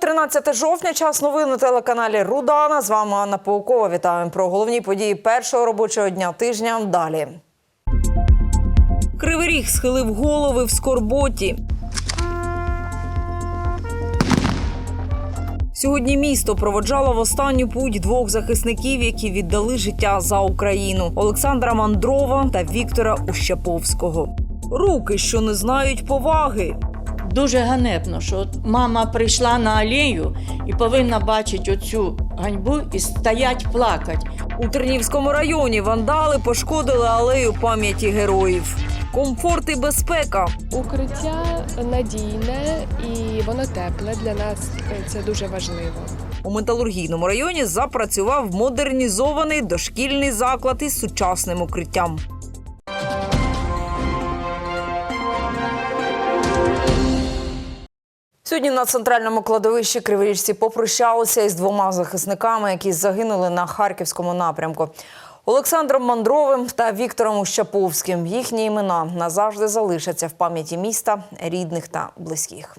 Понеділок, 13 жовтня, час новин на телеканалі Рудана. З вами Анна Паукова. Вітаємо про головні події першого робочого дня тижня. Далі. Кривий ріг схилив голови в скорботі. Сьогодні місто проводжало в останню путь двох захисників, які віддали життя за Україну: Олександра Мандрова та Віктора Ущаповського. Руки, що не знають поваги. Дуже ганебно, що от мама прийшла на алею і повинна бачити оцю ганьбу і стоять плакати. У Тернівському районі вандали пошкодили алею пам'яті героїв. Комфорт і безпека. Укриття надійне і воно тепле для нас. Це дуже важливо. У металургійному районі запрацював модернізований дошкільний заклад із сучасним укриттям. Сьогодні на центральному кладовищі Криворіжці попрощалися із двома захисниками, які загинули на харківському напрямку. Олександром Мандровим та Віктором Ущаповським. Їхні імена назавжди залишаться в пам'яті міста, рідних та близьких.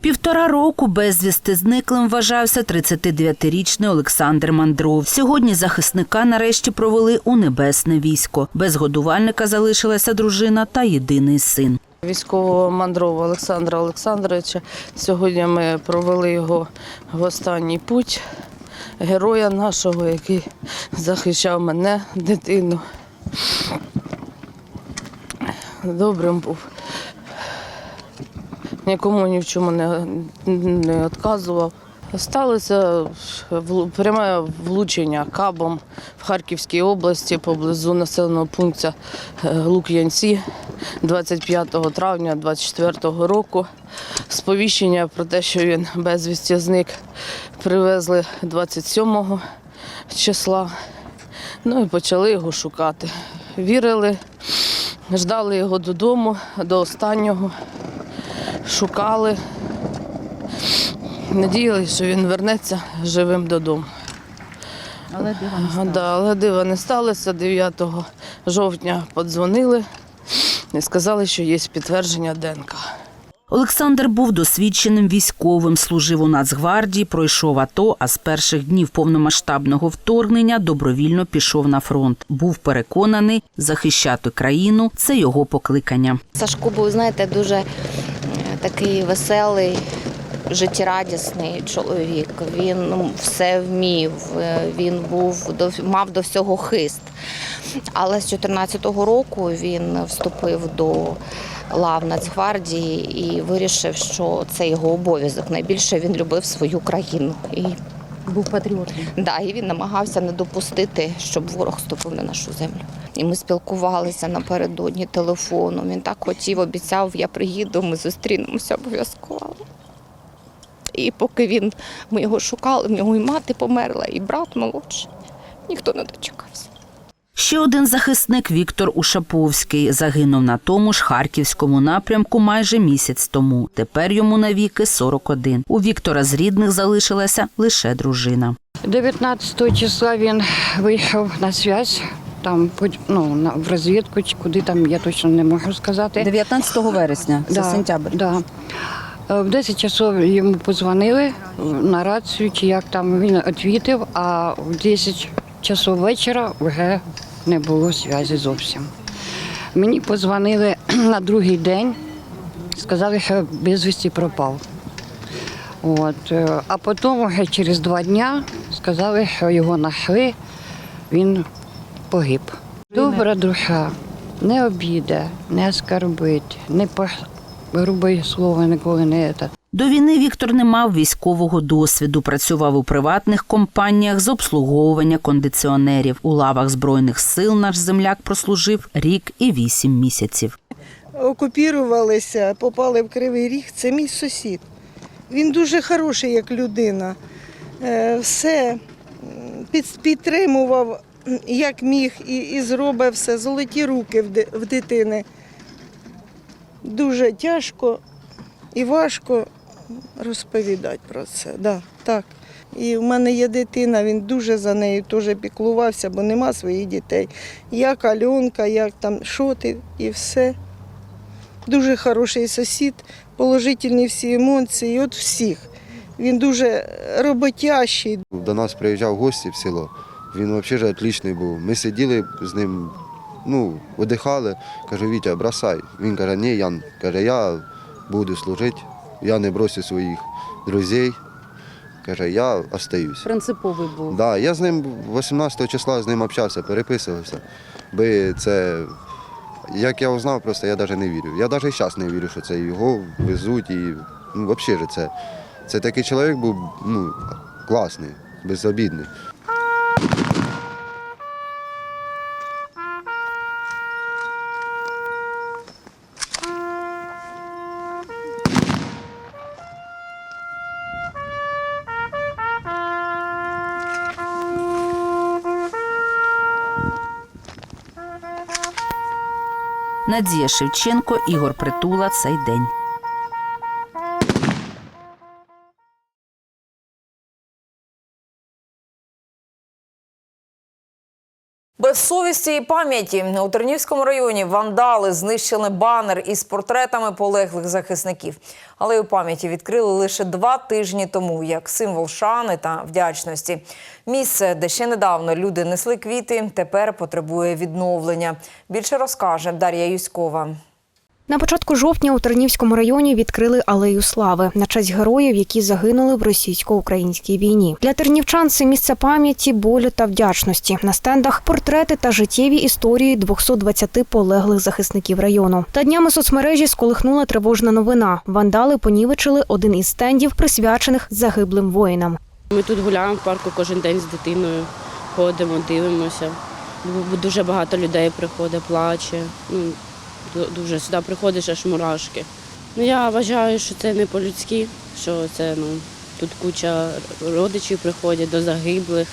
Півтора року безвісти зниклим вважався 39-річний Олександр Мандров. Сьогодні захисника нарешті провели у небесне військо. Без годувальника залишилася дружина та єдиний син. Військового мандрова Олександра Олександровича. Сьогодні ми провели його в останній путь. Героя нашого, який захищав мене, дитину. Добрим був. Нікому ні в чому не, не відказував. Сталося пряме влучення кабом в Харківській області поблизу населеного пункту е, Лук'янці 25 травня 2024 року. Сповіщення про те, що він безвісті зник, привезли 27 числа. Ну і почали його шукати. Вірили, ждали його додому до останнього, шукали. Надіялися, що він вернеться живим додому. Але дива не сталося. Да, але дива не сталося. 9 жовтня подзвонили і сказали, що є підтвердження ДНК. Олександр був досвідченим військовим, служив у Нацгвардії, пройшов АТО, а з перших днів повномасштабного вторгнення добровільно пішов на фронт. Був переконаний, захищати країну це його покликання. Сашко був, знаєте, дуже е, такий веселий, життєрадісний чоловік. Він ну, все вмів, е, він був до мав до всього хист. Але з 14-го року він вступив до лав Нацгвардії і вирішив, що це його обов'язок. Найбільше він любив свою країну. І Був патріотом. Да, і він намагався не допустити, щоб ворог ступив на нашу землю. І ми спілкувалися напередодні телефоном. Він так хотів, обіцяв, я приїду, ми зустрінемося обов'язково. І поки він, ми його шукали, в нього і мати померла, і брат молодший. Ніхто не дочекався. Ще один захисник Віктор Ушаповський загинув на тому ж харківському напрямку майже місяць тому. Тепер йому навіки 41. У Віктора з рідних залишилася лише дружина. 19 числа він вийшов на зв'язь, там по- ну, в розвідку, чи куди там, я точно не можу сказати. 19 вересня, це Да, сентябрь. Да. Е, В 10 часов йому позвонили на рацію, чи як там він відвітив, а в 10 часов вечора вже не було зв'язку зовсім. Мені позвонили на другий день, сказали, що безвісті пропав. От. е, А потім вже через два дні сказали, що його знайшли, він погиб. Добра душа, не обіде, не оскорбить, не грубе слово ніколи не це. До війни Віктор не мав військового досвіду. Працював у приватних компаніях з обслуговування кондиціонерів. У лавах збройних сил наш земляк прослужив рік і вісім місяців. окупірувалися, попали в Кривий Ріг, це мій сусід. Він дуже хороший як людина. Е, Все підтримував, як міг, і, і зробив все. Золоті руки в дитини. Дуже тяжко і важко розповідати про це. Да, так. І в мене є дитина, він дуже за нею теж піклувався, бо нема своїх дітей. Як Альонка, як там, що ти, і все. Дуже хороший сусід, положительні всі емоції, от всіх. Він дуже роботящий. До нас приїжджав гості в село. Він взагалі отличний був. Ми сиділи з ним, ну, видихали. Кажу, Вітя, бросай. Він каже, ні, Ян, каже, я буду служити, я не брошу своїх друзів. Каже, я остаюсь. Принциповий був. Да, я з ним 18 числа з ним общався, переписувався. Би це, як я узнав, просто я навіть не вірю. Я навіть зараз не вірю, що це його везуть і ну, взагалі це, це такий чоловік був ну, класний, безобідний. Надія Шевченко, Ігор Притула. Цей день. Без пам'яті у Тернівському районі вандали знищили банер із портретами полеглих захисників. Але у пам'яті відкрили лише два тижні тому, як символ шани та вдячності. Місце, де ще недавно люди несли квіти, тепер потребує відновлення. Більше розкаже Дар'я Юськова. На початку жовтня у Тернівському районі відкрили алею слави на честь героїв, які загинули в російсько-українській війні. Для тернівчан це місце пам'яті, болю та вдячності. На стендах портрети та життєві історії 220 полеглих захисників району. Та днями соцмережі сколихнула тривожна новина. Вандали понівечили один із стендів, присвячених загиблим воїнам. Ми тут гуляємо в парку кожен день з дитиною, ходимо, дивимося. Дуже багато людей приходить, плаче. Ну, дуже сюди приходиш аж мурашки. Ну, я вважаю, що це не по-людськи, що це ну, тут куча родичів приходять до загиблих,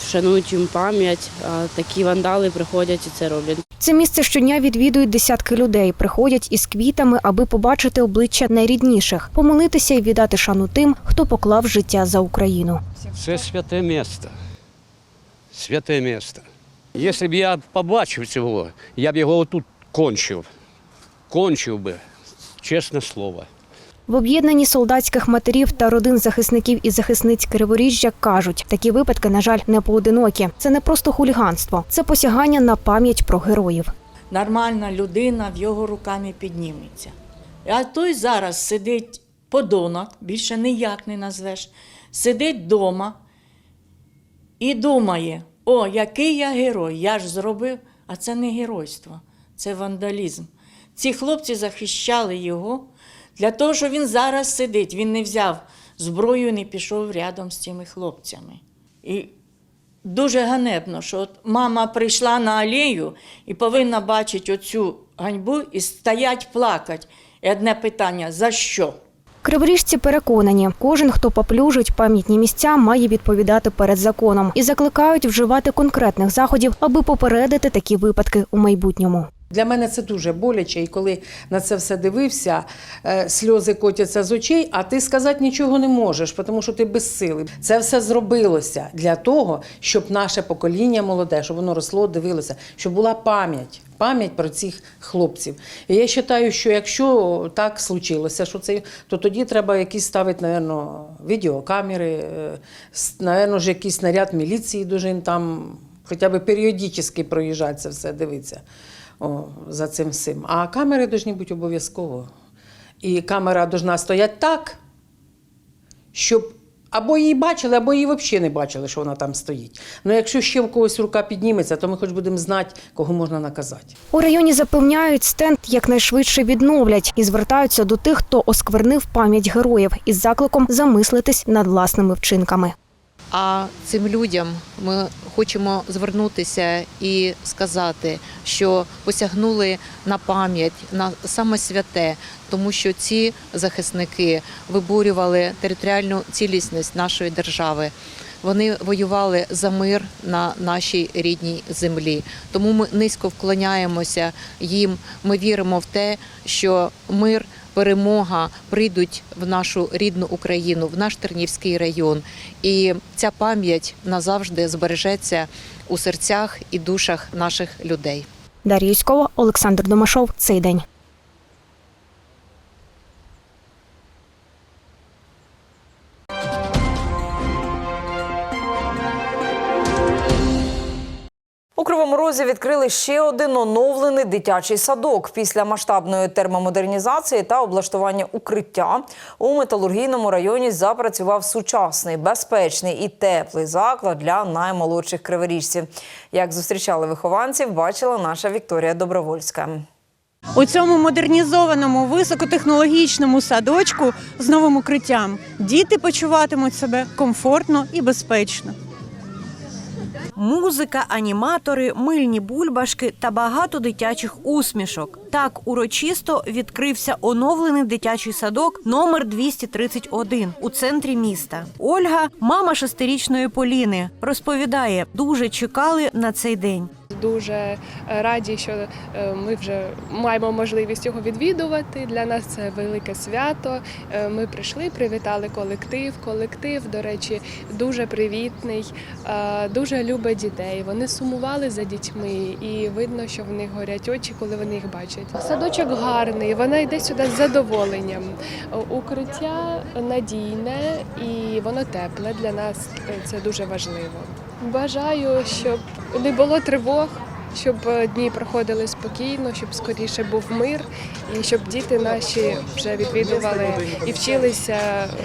вшанують їм пам'ять, а такі вандали приходять і це роблять. Це місце щодня відвідують десятки людей. Приходять із квітами, аби побачити обличчя найрідніших, помолитися і віддати шану тим, хто поклав життя за Україну. Це святе місто. Святе місто. Якщо б я побачив цього, я б його отут кончив. Кончив би, чесне слово. В об'єднанні солдатських матерів та родин захисників і захисниць Криворіжжя кажуть, такі випадки, на жаль, не поодинокі. Це не просто хуліганство, це посягання на пам'ять про героїв. Нормальна людина в його руками підніметься. А той зараз сидить подонок, більше ніяк не назвеш, сидить вдома і думає: о, який я герой, я ж зробив, а це не геройство, це вандалізм. Ці хлопці захищали його для того, що він зараз сидить. Він не взяв зброю і не пішов рядом з цими хлопцями. І дуже ганебно, що от мама прийшла на алею і повинна бачити оцю ганьбу і стоять плакати. І одне питання: за що? Криворіжці переконані, кожен, хто поплюжить пам'ятні місця, має відповідати перед законом і закликають вживати конкретних заходів, аби попередити такі випадки у майбутньому. Для мене це дуже боляче, і коли на це все дивився, е, сльози котяться з очей, а ти сказати нічого не можеш, тому що ти безсилий. Це все зробилося для того, щоб наше покоління молоде, щоб воно росло, дивилося, щоб була пам'ять. Пам'ять про цих хлопців. І я вважаю, що якщо так случилося, що це, то тоді треба якісь ставити, напевно, відеокамери, е, напевно, ж якийсь наряд міліції дуже там хоча б періодично проїжджати це все, дивитися о, за цим всім. А камери повинні бути обов'язково. І камера повинна стояти так, щоб або її бачили, або її взагалі не бачили, що вона там стоїть. Ну якщо ще в когось рука підніметься, то ми хоч будемо знати, кого можна наказати. У районі запевняють, стенд якнайшвидше відновлять і звертаються до тих, хто осквернив пам'ять героїв із закликом замислитись над власними вчинками. А цим людям ми хочемо звернутися і сказати, що посягнули на пам'ять на саме святе, тому що ці захисники виборювали територіальну цілісність нашої держави. Вони воювали за мир на нашій рідній землі. Тому ми низько вклоняємося їм. Ми віримо в те, що мир, перемога прийдуть в нашу рідну Україну, в наш Тернівський район. І ця пам'ять назавжди збережеться у серцях і душах наших людей. Дар'я Юськова, Олександр Домашов. Цей день. Кривому Розі відкрили ще один оновлений дитячий садок. Після масштабної термомодернізації та облаштування укриття у металургійному районі запрацював сучасний, безпечний і теплий заклад для наймолодших криворіжців. Як зустрічали вихованців, бачила наша Вікторія Добровольська. У цьому модернізованому високотехнологічному садочку з новим укриттям діти почуватимуть себе комфортно і безпечно. Музика, аніматори, мильні бульбашки та багато дитячих усмішок. Так урочисто відкрився оновлений дитячий садок номер 231 у центрі міста. Ольга, мама шестирічної Поліни, розповідає, дуже чекали на цей день. Дуже е, раді, що е, ми вже маємо можливість його відвідувати. Для нас це велике свято. Е, Ми прийшли, привітали колектив. Колектив, до речі, дуже привітний, дуже любить дітей. Вони сумували за дітьми, і видно, що в них горять очі, коли вони їх бачать. Садочок гарний, вона йде сюди з задоволенням. Укриття надійне і воно тепле. Для нас це дуже важливо. Бажаю, щоб не було тривог, щоб дні проходили спокійно, щоб скоріше був мир, і щоб діти наші вже відвідували і вчилися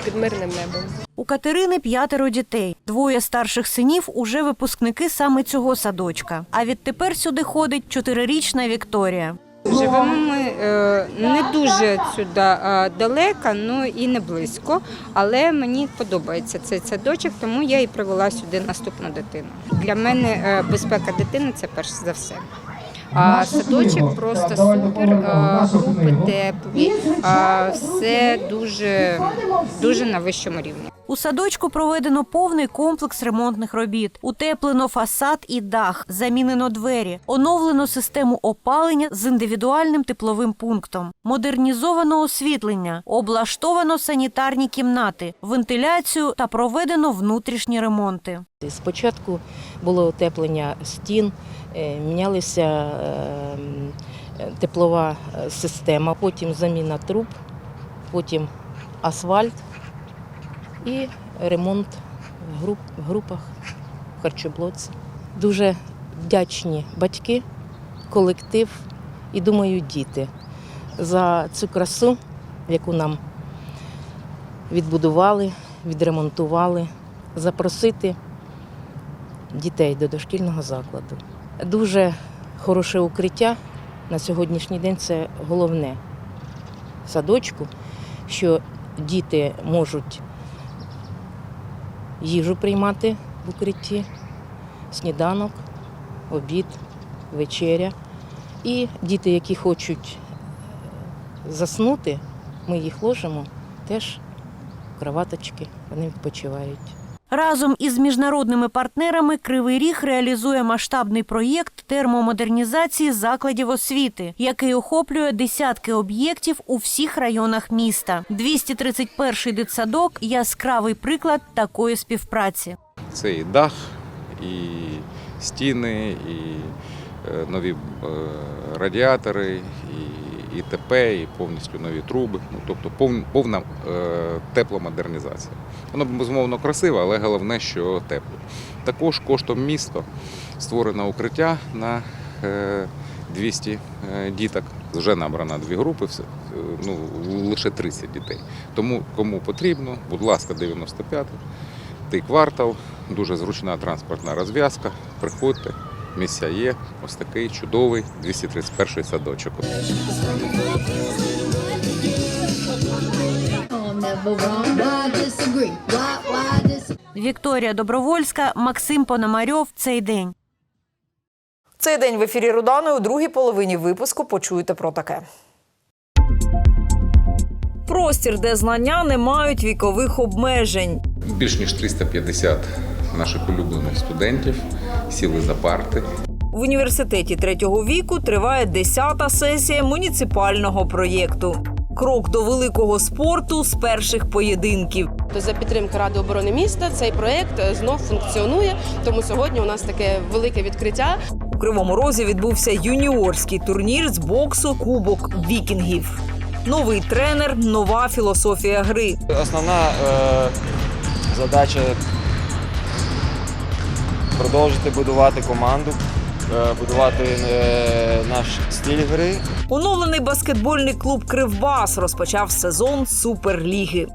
під мирним небом. У Катерини п'ятеро дітей. Двоє старших синів уже випускники саме цього садочка. А відтепер сюди ходить чотирирічна Вікторія. Живемо ми е, не дуже сюди е, далеко, ну і не близько. Але мені подобається цей садочок, тому я і привела сюди наступну дитину. Для мене е, безпека дитини це перш за все. А садочок просто супер, групи теплі, все дуже, дуже на вищому рівні. У садочку проведено повний комплекс ремонтних робіт. Утеплено фасад і дах, замінено двері, оновлено систему опалення з індивідуальним тепловим пунктом, модернізовано освітлення, облаштовано санітарні кімнати, вентиляцію та проведено внутрішні ремонти. Спочатку було утеплення стін, е, мінялася е, теплова система, потім заміна труб, потім асфальт і ремонт в груп- в групах в харчоблоці. Дуже вдячні батьки, колектив і, думаю, діти за цю красу, яку нам відбудували, відремонтували, запросити дітей до дошкільного закладу. Дуже хороше укриття на сьогоднішній день це головне садочку, що діти можуть їжу приймати в укритті, сніданок, обід, вечеря. І діти, які хочуть заснути, ми їх ложимо теж в кроваточки, вони відпочивають. Разом із міжнародними партнерами Кривий Ріг реалізує масштабний проєкт термомодернізації закладів освіти, який охоплює десятки об'єктів у всіх районах міста. 231-й дитсадок – яскравий приклад такої співпраці. Це і дах, і стіни, і е, нові е, радіатори, і ІТП, і повністю нові труби. Ну, тобто пов- повна е, тепломодернізація. Воно безумовно красиве, але головне, що тепло. Також коштом міста створено укриття на е, 200 е, діток. Вже набрано дві групи, е, ну, лише 30 дітей. Тому кому потрібно, будь ласка, 95 Тий квартал, дуже зручна транспортна розв'язка. Приходьте, місця є. Ось такий чудовий 231 садочок. Вікторія Добровольська, Максим Пономарьов. Цей день. Цей день в ефірі Рудани у другій половині випуску почуєте про таке. Простір, де знання не мають вікових обмежень. Більш ніж 350 наших улюблених студентів сіли за парти. В університеті третього віку триває 10-та сесія муніципального проєкту. Крок до великого спорту з перших поєдинків. За підтримки Ради оборони міста цей проект е, знов функціонує. Тому сьогодні у нас таке велике відкриття. У Кривому Розі відбувся юніорський турнір з боксу Кубок Вікінгів. Новий тренер, нова філософія гри. Основна е, задача продовжити будувати команду, будувати е, наш стиль гри. Оновлений баскетбольний клуб Кривбас розпочав сезон Суперліги.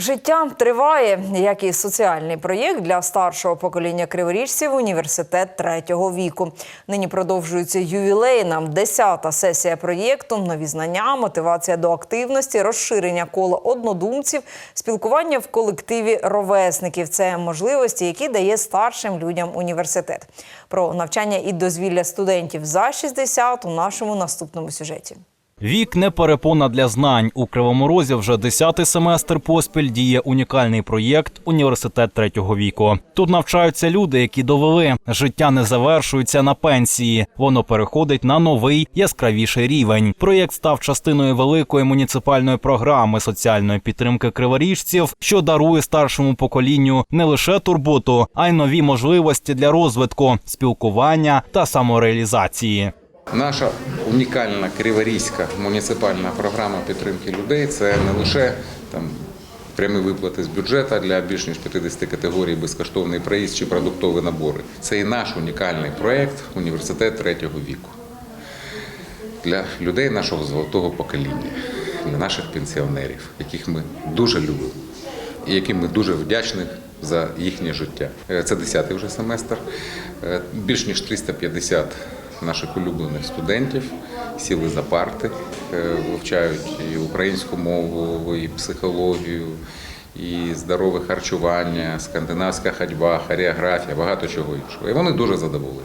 Життя триває, як і соціальний проєкт для старшого покоління криворіжців університет третього віку. Нині продовжується ювілейна 10-та сесія проєкту, нові знання, мотивація до активності, розширення кола однодумців, спілкування в колективі ровесників. Це можливості, які дає старшим людям університет. Про навчання і дозвілля студентів за 60 у нашому наступному сюжеті. Вік не перепона для знань. У Кривому Розі вже 10-й семестр поспіль діє унікальний проєкт Університет третього віку. Тут навчаються люди, які довели, життя не завершується на пенсії. Воно переходить на новий яскравіший рівень. Проєкт став частиною великої муніципальної програми соціальної підтримки криворіжців, що дарує старшому поколінню не лише турботу, а й нові можливості для розвитку, спілкування та самореалізації. Наша унікальна криворізька муніципальна програма підтримки людей це не лише там прямі виплати з бюджету для більш ніж 50 категорій безкоштовний проїзд чи продуктові набори. Це і наш унікальний проєкт університет третього віку для людей нашого золотого покоління, для наших пенсіонерів, яких ми дуже любимо і яким ми дуже вдячні за їхнє життя. Е, Це 10-й вже семестр. Е, Більш ніж 350 наших улюблених студентів сіли за парти, е, вивчають і українську мову, і психологію, і здорове харчування, скандинавська ходьба, хореографія, багато чого іншого. І вони дуже задоволені.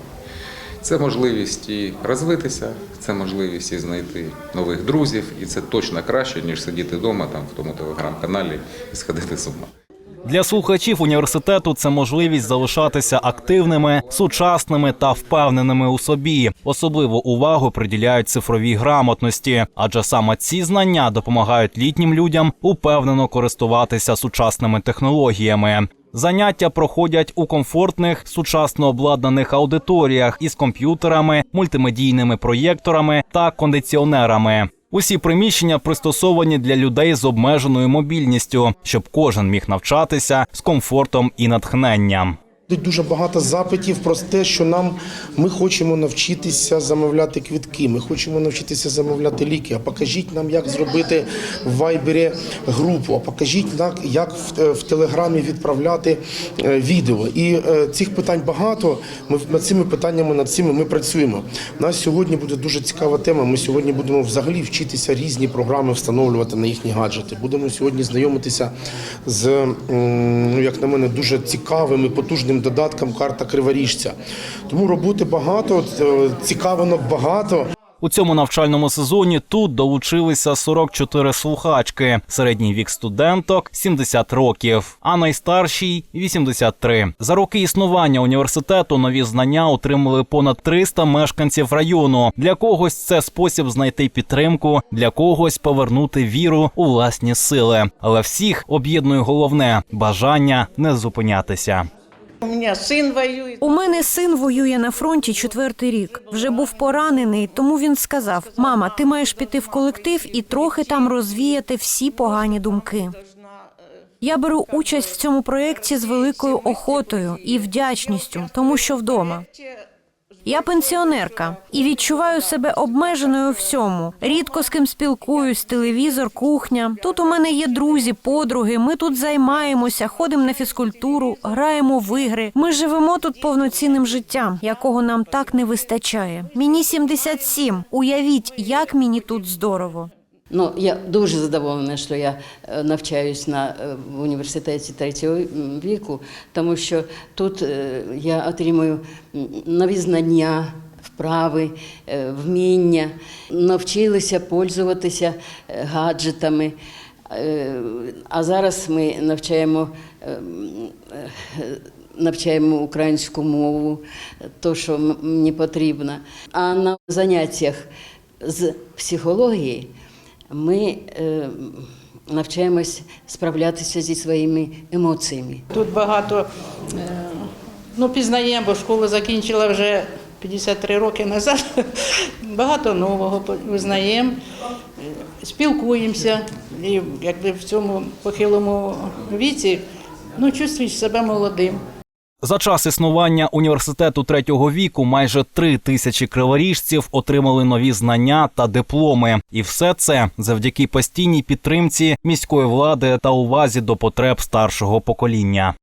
Це можливість і розвитися, це можливість і знайти нових друзів, і це точно краще, ніж сидіти вдома там в тому телеграм-каналі і сходити з ума. Для слухачів університету це можливість залишатися активними, сучасними та впевненими у собі. Особливу увагу приділяють цифровій грамотності, адже саме ці знання допомагають літнім людям упевнено користуватися сучасними технологіями. Заняття проходять у комфортних, сучасно обладнаних аудиторіях із комп'ютерами, мультимедійними проєкторами та кондиціонерами. Усі приміщення пристосовані для людей з обмеженою мобільністю, щоб кожен міг навчатися з комфортом і натхненням. Дуже багато запитів про те, що нам ми хочемо навчитися замовляти квітки, ми хочемо навчитися замовляти ліки. А покажіть нам, як зробити в вайбері групу, а покажіть нам, як в, в телеграмі відправляти е, відео. І е, цих питань багато. Ми над цими питаннями над цими ми працюємо. У нас сьогодні буде дуже цікава тема. Ми сьогодні будемо взагалі вчитися різні програми встановлювати на їхні гаджети. Будемо сьогодні знайомитися з, ну як на мене, дуже цікавим і потужним додатком карта криворіжця. Тому роботи багато, е, цікавинок багато. У цьому навчальному сезоні тут долучилися 44 слухачки. Середній вік студенток 70 років, а найстаршій 83. За роки існування університету нові знання отримали понад 300 мешканців району. Для когось це спосіб знайти підтримку, для когось повернути віру у власні сили. Але всіх об'єднує головне бажання не зупинятися. У мене син воює. У мене син воює на фронті четвертий рік. Вже був поранений, тому він сказав: Мама, ти маєш піти в колектив і трохи там розвіяти всі погані думки. Я беру участь в цьому проєкті з великою охотою і вдячністю, тому що вдома. Я пенсіонерка і відчуваю себе обмеженою у всьому. Рідко з ким спілкуюсь, телевізор, кухня. Тут у мене є друзі, подруги. Ми тут займаємося, ходимо на фізкультуру, граємо в ігри. Ми живемо тут повноцінним життям, якого нам так не вистачає. Мені 77. Уявіть, як мені тут здорово. Ну, я дуже задоволена, що я е, навчаюсь на е, в університеті третього віку, тому що тут е, я отримую нові знання, вправи, вміння, навчилися пользуватися гаджетами. А зараз ми навчаємо. Навчаємо українську мову, то, що мені потрібно. А на заняттях з психології ми е, навчаємось справлятися зі своїми емоціями. Тут багато е, ну, пізнаємо, бо школу закінчила вже 53 роки назад. Багато нового визнаємо, е, спілкуємося. І якби в цьому похилому віці Ну, чувствуєш себе молодим. За час існування університету третього віку майже три тисячі криворіжців отримали нові знання та дипломи, і все це завдяки постійній підтримці міської влади та увазі до потреб старшого покоління.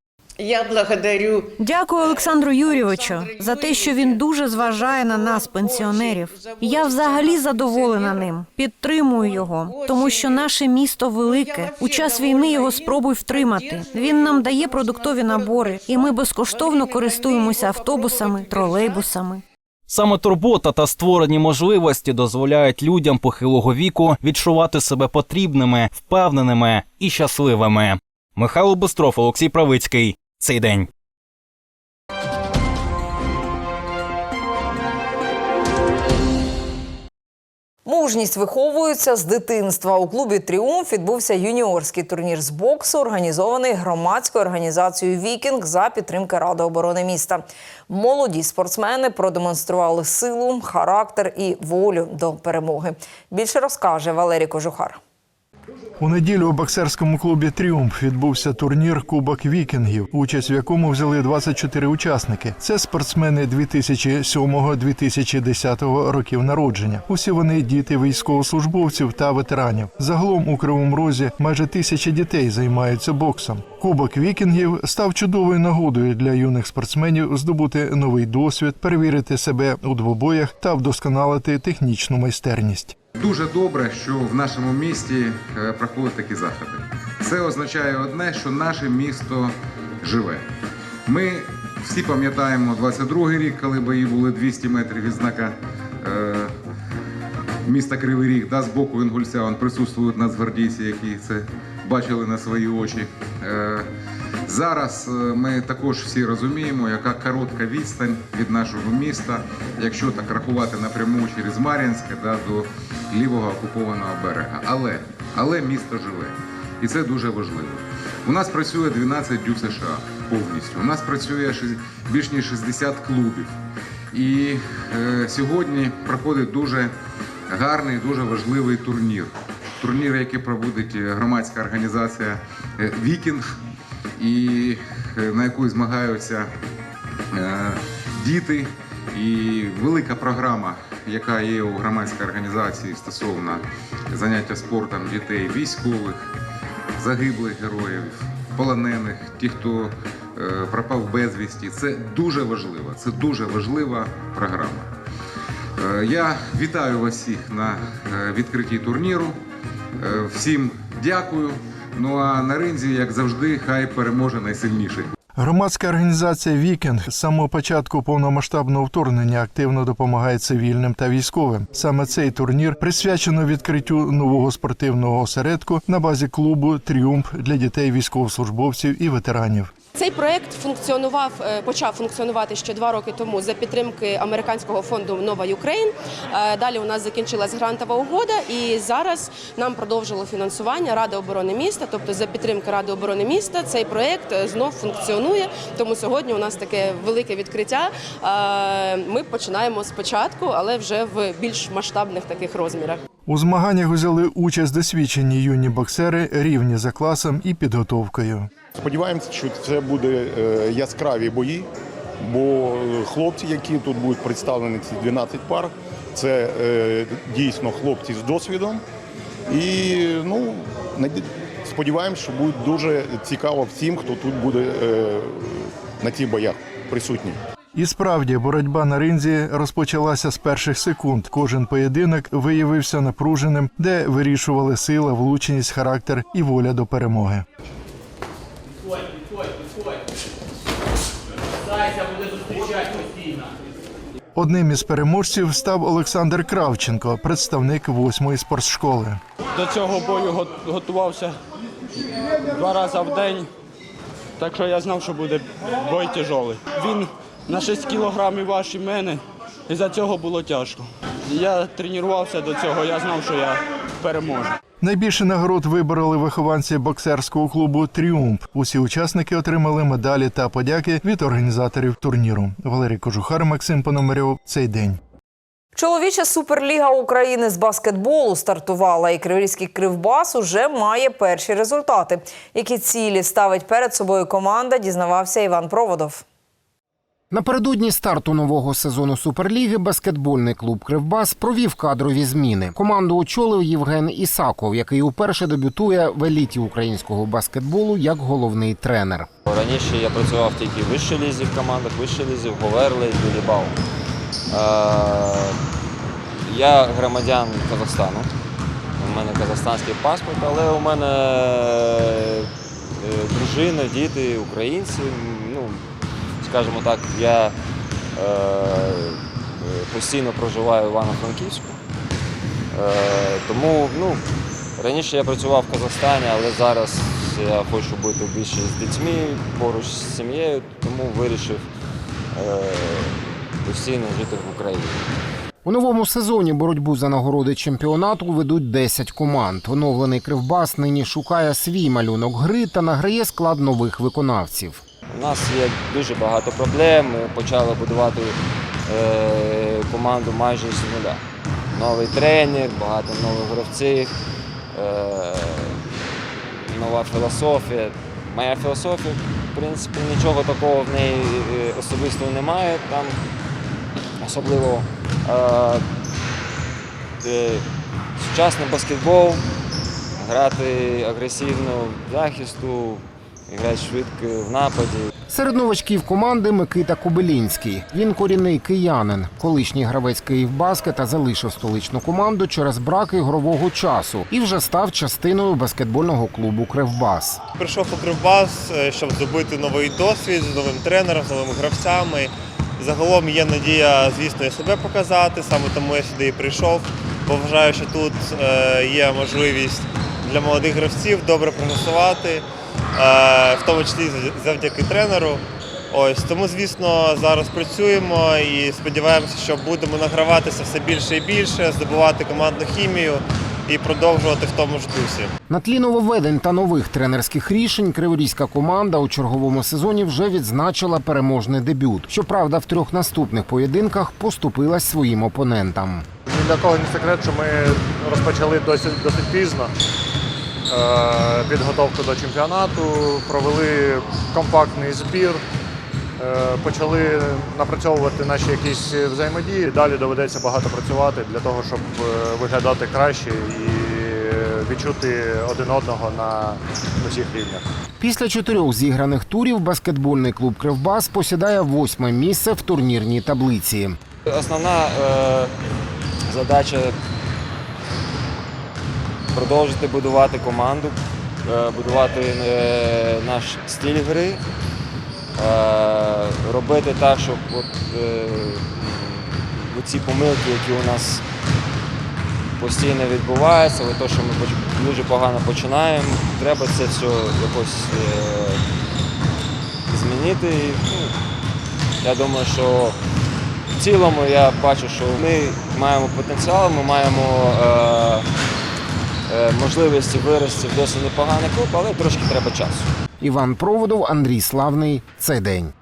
Я благодарю Дякую Олександру Юрійовичу за те, що він дуже зважає на нас, пенсіонерів. Я взагалі задоволена ним. Підтримую його, тому що наше місто велике. У час війни його спробуй втримати. Він нам дає продуктові набори, і ми безкоштовно користуємося автобусами, тролейбусами. Саме турбота та створені можливості дозволяють людям похилого віку відчувати себе потрібними, впевненими і щасливими. Михайло Бистров, Олексій Правицький. Цей день. Мужність виховується з дитинства. У клубі Тріумф відбувся юніорський турнір з боксу, організований громадською організацією Вікінг за підтримки Ради оборони міста. Молоді спортсмени продемонстрували силу, характер і волю до перемоги. Більше розкаже Валерій Кожухар. У неділю у боксерському клубі Тріумф відбувся турнір Кубок Вікінгів, участь в якому взяли 24 учасники. Це спортсмени 2007-2010 років народження. Усі вони діти військовослужбовців та ветеранів. Загалом у Кривому Розі майже тисяча дітей займаються боксом. Кубок вікінгів став чудовою нагодою для юних спортсменів здобути новий досвід, перевірити себе у двобоях та вдосконалити технічну майстерність. Дуже добре, що в нашому місті е, проходять такі заходи. Це означає одне, що наше місто живе. Ми всі пам'ятаємо 22-й рік, коли бої були 200 метрів від знака е, міста Кривий Ріг, да, з боку Інгульця он присутствують нацгвардійці, які це бачили на свої очі. Е, Зараз е, ми також всі розуміємо, яка коротка відстань від нашого міста, якщо так рахувати напряму через Мар'їнське да, до лівого окупованого берега. Але, але місто живе, і це дуже важливо. У нас працює 12 дю США повністю. У нас працює більш ніж 60 клубів. І е, сьогодні проходить дуже гарний, дуже важливий турнір. Турнір, який проводить е, громадська організація е, Вікінг, і е, на яку змагаються е, діти. І велика програма, яка є у громадській організації стосовно заняття спортом дітей, військових, загиблих героїв, полонених, ті, хто е, пропав безвісті. Це дуже важливо. Це дуже важлива програма. Е, Я вітаю вас всіх на е, відкритті турніру. Всім дякую. Ну а на ринзі, як завжди, хай переможе найсильніший. Громадська організація Вікінг з самого початку повномасштабного вторгнення активно допомагає цивільним та військовим. Саме цей турнір присвячено відкриттю нового спортивного осередку на базі клубу Тріумф для дітей військовослужбовців і ветеранів. Цей проект функціонував, е, почав функціонувати ще два роки тому за підтримки американського фонду Нова Юкрейн. Е, Далі у нас закінчилась грантова угода, і зараз нам продовжило фінансування Ради оборони міста. Тобто, за підтримки Ради оборони міста цей проект е, знов функціонує. Тому сьогодні у нас таке велике відкриття. Ми починаємо спочатку, але вже в більш масштабних таких розмірах. У змаганнях взяли участь досвідчені юні боксери, рівні за класом і підготовкою. Сподіваємося, що це буде е, яскраві бої, бо хлопці, які тут будуть представлені, ці 12 пар, це е, дійсно хлопці з досвідом. І ну, сподіваємося, що буде дуже цікаво всім, хто тут буде е, на цих боях присутній. І справді боротьба на ринзі розпочалася з перших секунд. Кожен поєдинок виявився напруженим, де вирішували сила, влученість, характер і воля до перемоги. Одним із переможців став Олександр Кравченко, представник восьмої спортшколи. До цього бою готувався два рази в день, так що я знав, що буде бой тяжелий. Він на 6 кілограмів важче мене, і за цього було тяжко. Я тренувався до цього, я знав, що я переможу. Найбільше нагород вибороли вихованці боксерського клубу Тріумф. Усі учасники отримали медалі та подяки від організаторів турніру. Валерій Кожухар, Максим Пономарьов. Цей день. Чоловіча суперліга України з баскетболу стартувала, і криворізький кривбас уже має перші результати. Які цілі ставить перед собою команда, дізнавався Іван Проводов. Напередодні старту нового сезону Суперліги баскетбольний клуб Кривбас провів кадрові зміни. Команду очолив Євген Ісаков, який уперше дебютує в еліті українського баскетболу як головний тренер. Раніше я працював тільки в вищій лізі в командах, вищій лізі в Говерлі і Білібау. Е, Я громадян Казахстану. У мене казахстанський паспорт, але у мене е, дружина, діти українці. Ну, скажімо так, я е, постійно проживаю в Івано-Франківську. Е, тому ну, раніше я працював в Казахстані, але зараз я хочу бути більше з дітьми, поруч з сім'єю, тому вирішив е, постійно жити в Україні. У новому сезоні боротьбу за нагороди чемпіонату ведуть 10 команд. Оновлений Кривбас нині шукає свій малюнок гри та награє склад нових виконавців. У нас є дуже багато проблем. Ми почали будувати е, команду майже з нуля. Новий тренер, багато нових гравців, е, нова філософія. Моя філософія, в принципі, нічого такого в неї е, особистого немає. Там особливо сучасний баскетбол, грати агресивно в захисту, грати швидко в нападі. Серед новачків команди Микита Кобилінський. Він корінний киянин, колишній гравець Київбаскета залишив столичну команду через брак ігрового часу і вже став частиною баскетбольного клубу Кривбас. Прийшов у Кривбас, е, щоб здобути новий досвід з новим тренером, з новими гравцями. Загалом є надія, звісно, і себе показати. Саме тому я сюди і прийшов. Бо вважаю, що тут е, є можливість для молодих гравців добре прогресувати, в тому числі завдяки тренеру. Ось тому, звісно, зараз працюємо і сподіваємося, що будемо награватися все більше і більше, здобувати командну хімію і продовжувати в тому ж дусі. На тлі нововведень та нових тренерських рішень криворізька команда у черговому сезоні вже відзначила переможний дебют. Щоправда, в трьох наступних поєдинках поступилась своїм опонентам. Ні для кого не секрет, що ми розпочали досить, досить пізно е, підготовку до чемпіонату, провели компактний збір, е, почали напрацьовувати наші якісь взаємодії. Далі доведеться багато працювати для того, щоб е, виглядати краще і відчути один одного на усіх рівнях. Після чотирьох зіграних турів баскетбольний клуб Кривбас посідає восьме місце в турнірній таблиці. Основна е, задача продовжити будувати команду, е, будувати е, наш стиль гри, е, робити так, щоб от, ці помилки, які у нас постійно відбуваються, то, що ми дуже погано починаємо, треба це все якось змінити. Ну, я думаю, що в цілому я бачу, що ми маємо потенціал, ми маємо е, е, можливості вирости в досить непоганий клуб, але трошки треба часу. Іван Проводов, Андрій Славний. Цей день.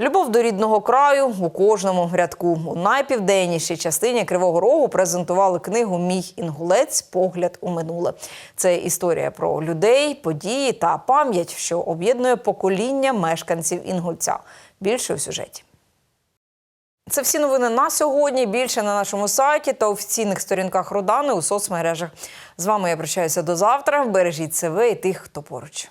Любов до рідного краю у кожному рядку. У найпівденнішій частині Кривого Рогу презентували книгу Мій інгулець. Погляд у минуле. Це історія про людей, події та пам'ять, що об'єднує покоління мешканців Інгульця. Більше у сюжеті. Це всі новини на сьогодні. Більше на нашому сайті та офіційних сторінках Родани у соцмережах. З вами я прощаюся до завтра. Бережіть себе і тих, хто поруч.